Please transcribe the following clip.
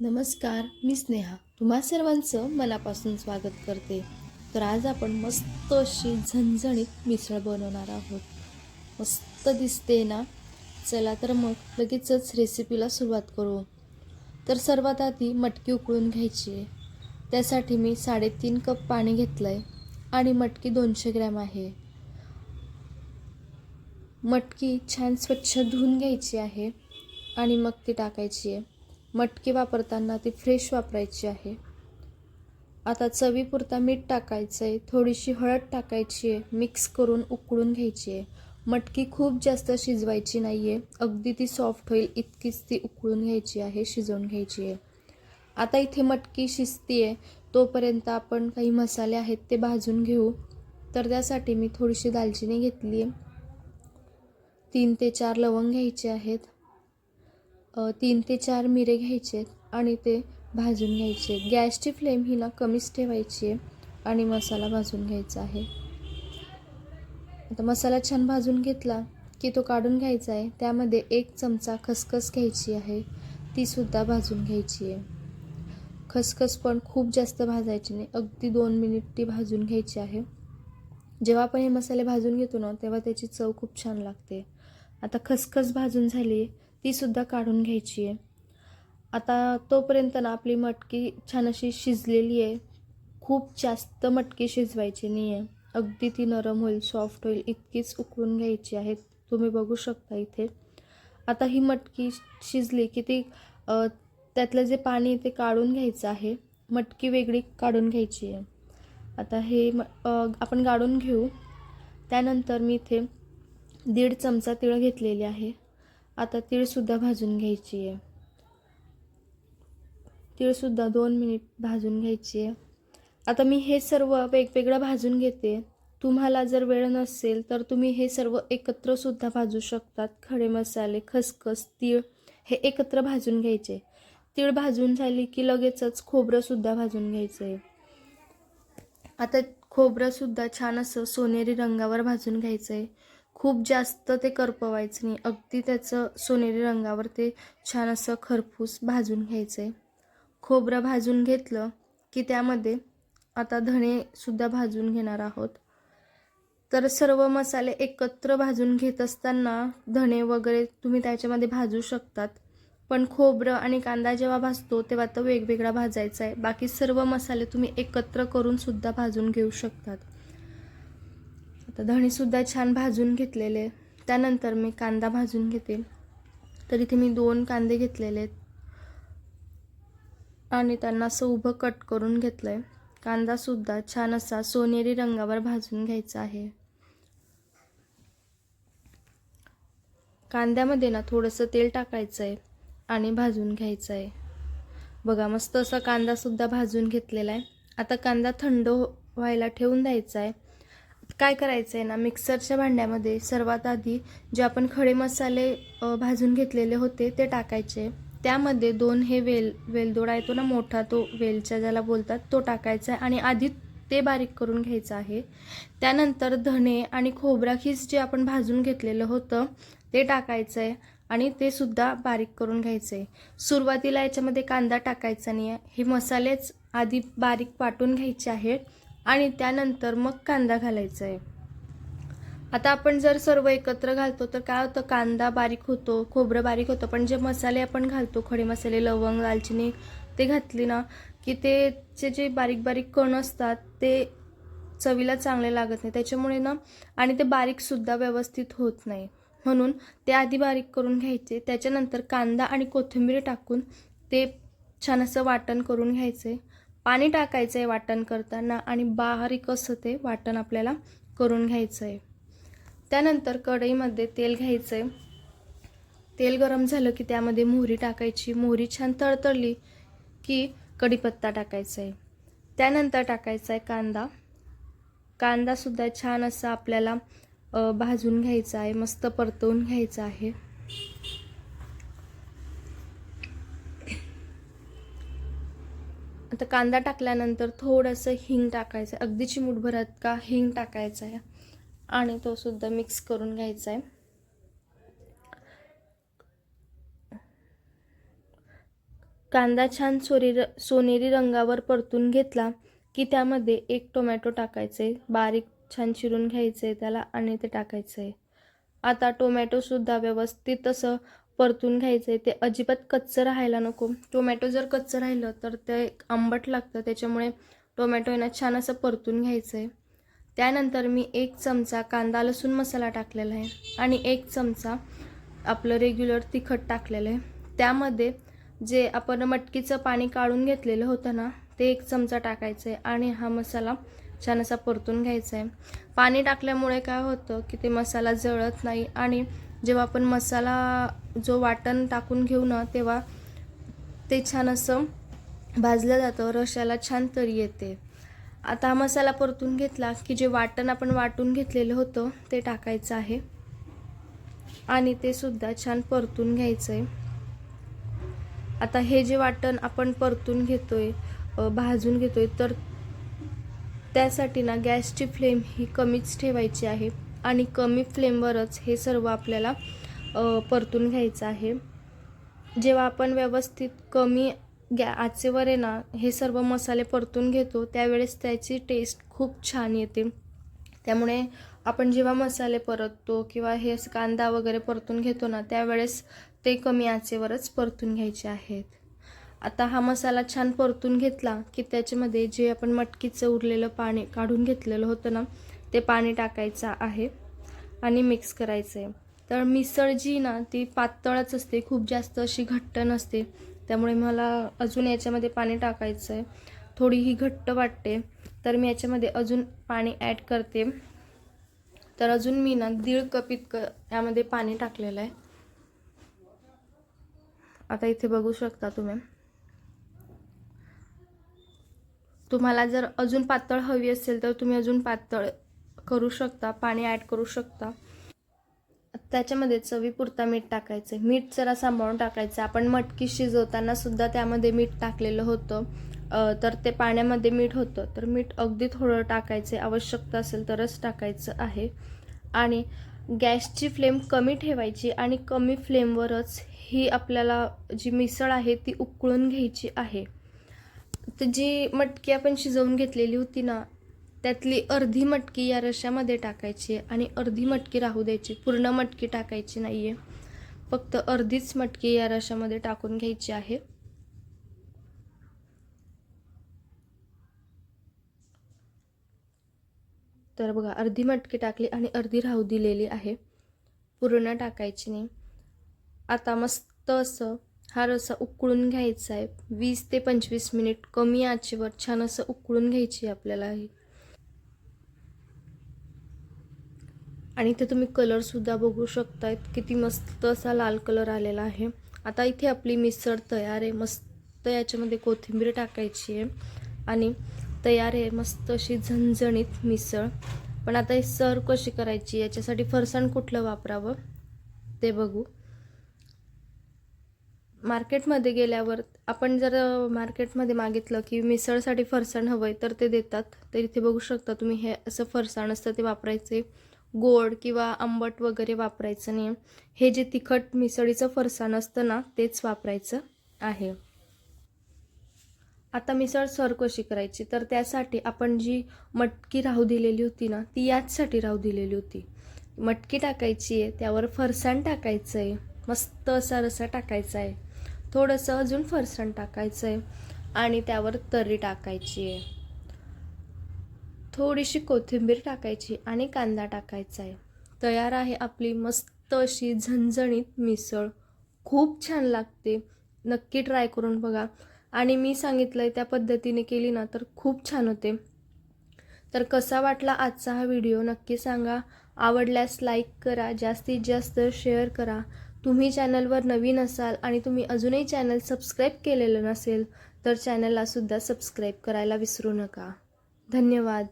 नमस्कार मी स्नेहा. तुम्हा सर्वांचं मनापासून स्वागत करते. तर आज आपण मस्त अशी झणझणीत मिसळ बनवणार आहोत. मस्त दिसते ना? चला तर मग लगेचच रेसिपीला सुरुवात करू. तर सर्वात आधी मटकी उकळून घ्यायची आहे. त्यासाठी मी साडेतीन कप पाणी घेतलं आहे आणि मटकी दोनशे ग्रॅम आहे. मटकी छान स्वच्छ धुवून घ्यायची आहे आणि मग ती टाकायची आहे. मटकी वापरताना ती फ्रेश वापरायची आहे. आता चवीपुरता मीठ टाकायचं आहे थोडीशी हळद टाकायची आहे मिक्स करून उकळून घ्यायची आहे. मटकी खूप जास्त शिजवायची नाही आहे अगदी ती सॉफ्ट होईल इतकीच ती उकळून घ्यायची आहे शिजवून घ्यायची आहे. आता इथे मटकी शिजती आहे तोपर्यंत आपण काही मसाले आहेत ते भाजून घेऊ. तर त्यासाठी मी थोडीशी दालचिनी घेतली आहे तीन ते चार लवंग घ्यायचे आहेत. तीन ते चार मिरे घ्यायचे आहेत आणि ते भाजून घ्यायचे गॅसची फ्लेम ही ना कमीच ठेवायची आहे आणि मसाला भाजून घ्यायचा आहे. आता मसाला छान भाजून घेतला की तो काढून घ्यायचा आहे. त्यामध्ये एक चमचा खसखस घ्यायची आहे. तीसुद्धा भाजून घ्यायची आहे. खसखस पण खूप जास्त भाजायची नाही. अगदी दोन मिनिट ती भाजून घ्यायची आहे. जेव्हा आपण हे मसाले भाजून घेतो ना तेव्हा त्याची चव खूप छान लागते. आता खसखस भाजून झाली तीसुद्धा काढून घ्यायची आहे. आता तोपर्यंत ना आपली मटकी छान अशी शिजलेली आहे. खूप जास्त मटकी शिजवायची नाही आहे अगदी ती नरम होईल सॉफ्ट होईल इतकीच उकळून घ्यायची आहे तुम्ही बघू शकता इथे. आता ही मटकी शिजली की ती त्यातलं जे पाणी आहे ते काढून घ्यायचं आहे. मटकी वेगळी काढून घ्यायची आहे. आता हे म आपण गाळून घेऊ. त्यानंतर मी इथे दीड चमचा तिळ घेतलेली आहे. आता तीळसुद्धा भाजून घ्यायची आहे तीळसुद्धा दोन मिनिट भाजून घ्यायची आहे आता मी हे सर्व वेगवेगळं भाजून घेते. तुम्हाला जर वेळ नसेल तर तुम्ही हे सर्व एकत्रसुद्धा भाजू शकतात. खडे मसाले खसखस तीळ हे एकत्र भाजून घ्यायचे. तीळ भाजून झाली की लगेचच खोबरंसुद्धा भाजून घ्यायचं आहे आता खोबरंसुद्धा छान असं सोनेरी रंगावर भाजून घ्यायचं आहे खूप जास्त ते करपवायचं नाही. अगदी त्याचं सोनेरी रंगावर ते छान असं खरपूस भाजून घ्यायचं आहे खोबरं भाजून घेतलं की त्यामध्ये आता धणेसुद्धा भाजून घेणार आहोत. तर सर्व मसाले एकत्र भाजून घेत असताना धणे वगैरे तुम्ही त्याच्यामध्ये भाजू शकतात. पण खोबरं आणि कांदा जेव्हा भाजतो तेव्हा तो वेगवेगळा भाजायचा आहे बाकी सर्व मसाले तुम्ही एकत्र करून सुद्धा भाजून घेऊ शकतात. तर धणेसुद्धा छान भाजून घेतलेले त्यानंतर मी कांदा भाजून घेते. तर इथे मी दोन कांदे घेतलेले आहेत. आणि त्यांना असं उभं कट करून घेतलं आहे कांदासुद्धा छान असा सोनेरी रंगावर भाजून घ्यायचा आहे. कांद्यामध्ये ना थोडंसं तेल टाकायचं आहे आणि भाजून घ्यायचं आहे बघा मस्त असा कांदासुद्धा भाजून घेतलेला आहे. आता कांदा थंड व्हायला ठेवून द्यायचा आहे काय करायचं आहे ना मिक्सरच्या भांड्यामध्ये सर्वात आधी जे आपण खडे मसाले भाजून घेतलेले होते ते टाकायचे. त्यामध्ये दोन हे वेल वेलदोडा येतो ना मोठा तो वेलच्या ज्याला बोलतात तो टाकायचा आहे आणि आधी ते बारीक करून घ्यायचं आहे. त्यानंतर धणे आणि खोबराखीस जे आपण भाजून घेतलेलं होतं ते टाकायचं आहे आणि ते सुद्धा बारीक करून घ्यायचं आहे. सुरुवातीला याच्यामध्ये कांदा टाकायचा नाही आहे हे मसालेच आधी बारीक वाटून घ्यायचे आहेत. आणि त्यानंतर मग कांदा घालायचा आहे आता आपण जर सर्व एकत्र घालतो तर काय होतं? कांदा बारीक होतो खोबरं बारीक होतं. पण जे मसाले आपण घालतो खडे मसाले लवंग दालचिनी ते घातली ना की ते चे जे बारीक बारीक कण असतात ते चवीला चांगले लागत नाही. त्याच्यामुळे ना आणि ते बारीकसुद्धा व्यवस्थित होत नाही. म्हणून ते आधी बारीक करून घ्यायचे. त्याच्यानंतर कांदा आणि कोथिंबीर टाकून ते छान असं वाटण करून घ्यायचे. पाणी टाकायचं आहे वाटण करताना आणि बारीक असं ते वाटण आपल्याला करून घ्यायचं आहे त्यानंतर कढईमध्ये तेल घ्यायचं आहे तेल गरम झालं की त्यामध्ये मोहरी टाकायची. मोहरी छान तळतळली की कढीपत्ता टाकायचा आहे त्यानंतर टाकायचा आहे कांदा कांदासुद्धा छान असा आपल्याला भाजून घ्यायचा आहे. मस्त परतवून घ्यायचा आहे. आता कांदा टाकल्यानंतर थोडंसं हिंग टाकायचं आहे. अगदी चिमूटभरात का हिंग टाकायचं आहे. आणि तो सुद्धा मिक्स करून घ्यायचा आहे. कांदा छान सोरी सोनेरी रंगावर परतून घेतला की त्यामध्ये एक टोमॅटो टाकायचं आहे. बारीक छान चिरून घ्यायचं आहे त्याला आणि ते टाकायचं आहे. आता टोमॅटोसुद्धा व्यवस्थित असं परतून घ्यायचं आहे ते अजिबात कच्चं राहायला नको. टोमॅटो जर कच्चं राहिलं तर ते आंबट लागतं. त्याच्यामुळे टोमॅटो आहे ना छान असं परतून घ्यायचं आहे त्यानंतर मी एक चमचा कांदा लसूण मसाला टाकलेला आहे आणि एक चमचा आपलं रेग्युलर तिखट टाकलेलं आहे. त्यामध्ये जे आपण मटकीचं पाणी काढून घेतलेलं होतं ना ते एक चमचा टाकायचं आहे आणि हा मसाला छान असा परतून घ्यायचा आहे पाणी टाकल्यामुळे काय होतं की ते मसाला जळत नाही आणि जेव्हा आपण मसाला जो वाटण टाकून घेऊ ना तेव्हा ते छान असं भाजलं जातं रशाला छान तरी येते. आता हा मसाला परतून घेतला की जे वाटण आपण वाटून घेतलेलं होतं ते टाकायचं आहे. आणि ते सुद्धा छान परतून घ्यायचं आहे आता हे जे वाटण आपण परतून घेतोय भाजून घेतोय तर त्यासाठी ना गॅसची फ्लेम ही कमीच ठेवायची आहे. आणि कमी फ्लेमवरच हे सर्व आपल्याला परतून घ्यायचं आहे. जेव्हा आपण व्यवस्थित कमी गॅ आचेवर आहे ना हे सर्व मसाले परतून घेतो त्यावेळेस त्याची टेस्ट खूप छान येते. त्यामुळे आपण जेव्हा मसाले परततो किंवा हे असं कांदा वगैरे परतून घेतो ना त्यावेळेस ते कमी आचेवरच परतून घ्यायचे आहेत. आता हा मसाला छान परतून घेतला की त्याच्यामध्ये जे आपण मटकीचं उरलेलं पाणी काढून घेतलेलं होतं ना ते पाणी टाकायचं आहे आणि मिक्स करायचं आहे तर मिसळ जी ना ती पातळच असते खूप जास्त अशी घट्ट नसते. त्यामुळे मला अजून याच्यामध्ये पाणी टाकायचं आहे थोडी ही घट्ट वाटते तर मी याच्यामध्ये अजून पाणी ॲड करते. तर अजून मी ना दीड कप इतकं यामध्ये पाणी टाकलेलं आहे. आता इथे बघू शकता तुम्ही. तुम्हाला जर अजून पातळ हवी असेल तर तुम्ही अजून पातळ करू शकता पाणी ॲड करू शकता. त्याच्यामध्ये चवीपुरता मीठ टाकायचं. आहे मीठ जरा सांभाळून टाकायचं. आपण मटकी शिजवताना सुद्धा त्यामध्ये मीठ टाकलेलं होतं. तर ते पाण्यामध्ये मीठ होतं. तर मीठ अगदी थोडं टाकायचं. आहे आवश्यकता असेल तरच टाकायचं आहे. आणि गॅसची फ्लेम कमी ठेवायची आणि कमी फ्लेमवरच ही आपल्याला जी मिसळ आहे ती उकळून घ्यायची आहे. तर जी मटकी आपण शिजवून घेतलेली होती ना त्यातली अर्धी मटकी या रश्यामध्ये टाकायची आहे आणि अर्धी मटकी राहू द्यायची. पूर्ण मटकी टाकायची नाही आहे फक्त अर्धीच मटकी या रश्यामध्ये टाकून घ्यायची आहे. तर बघा अर्धी मटकी टाकली आणि अर्धी राहू दिलेली आहे. पूर्ण टाकायची नाही. आता मस्त असं हा रसा उकळून घ्यायचा आहे. वीस ते पंचवीस मिनिट कमी आचेवर छान असं उकळून घ्यायची आहे आपल्याला ही. आणि इथे तुम्ही कलरसुद्धा बघू शकतायत. किती मस्त असा लाल कलर आलेला आहे. आता इथे आपली मिसळ तयार आहे. मस्त याच्यामध्ये कोथिंबीर टाकायची आहे. आणि तयार आहे मस्त अशी झणझणीत मिसळ. पण आता ही सर्व कशी करायची याच्यासाठी फरसाण कुठलं वापरावं ते बघू. मार्केटमध्ये गेल्यावर आपण जर मार्केटमध्ये मागितलं की मिसळसाठी फरसाण हवं आहे तर ते देतात. तर इथे बघू शकता तुम्ही हे असं फरसाण असतं ते वापरायचे. गोड किंवा आंबट वगैरे वापरायचं नाही. हे जे तिखट मिसळीचं फरसाण असतं ना तेच वापरायचं आहे. आता मिसळ सर कशी करायची? तर त्यासाठी आपण जी मटकी राहू दिलेली होती ना ती याचसाठी राहू दिलेली होती. मटकी टाकायची आहे त्यावर फरसाण टाकायचं आहे. मस्त असा रसा टाकायचा आहे. थोडंसं अजून फरसाण टाकायचं आहे. आणि त्यावर तर्री टाकायची आहे. थोडीशी कोथिंबीर टाकायची आणि कांदा टाकायचा आहे. तयार आहे आपली मस्त अशी झणझणीत मिसळ. खूप छान लागते. नक्की ट्राय करून बघा. आणि मी सांगितलं आहे त्या पद्धतीने केली ना तर खूप छान होते. तर कसा वाटला आजचा हा व्हिडिओ नक्की सांगा. आवडल्यास लाईक करा जास्तीत जास्त शेअर करा. तुम्ही चॅनलवर नवीन असाल आणि तुम्ही अजूनही चॅनल सबस्क्राईब केलेलं नसेल तर चॅनललासुद्धा सबस्क्राईब करायला विसरू नका. धन्यवाद.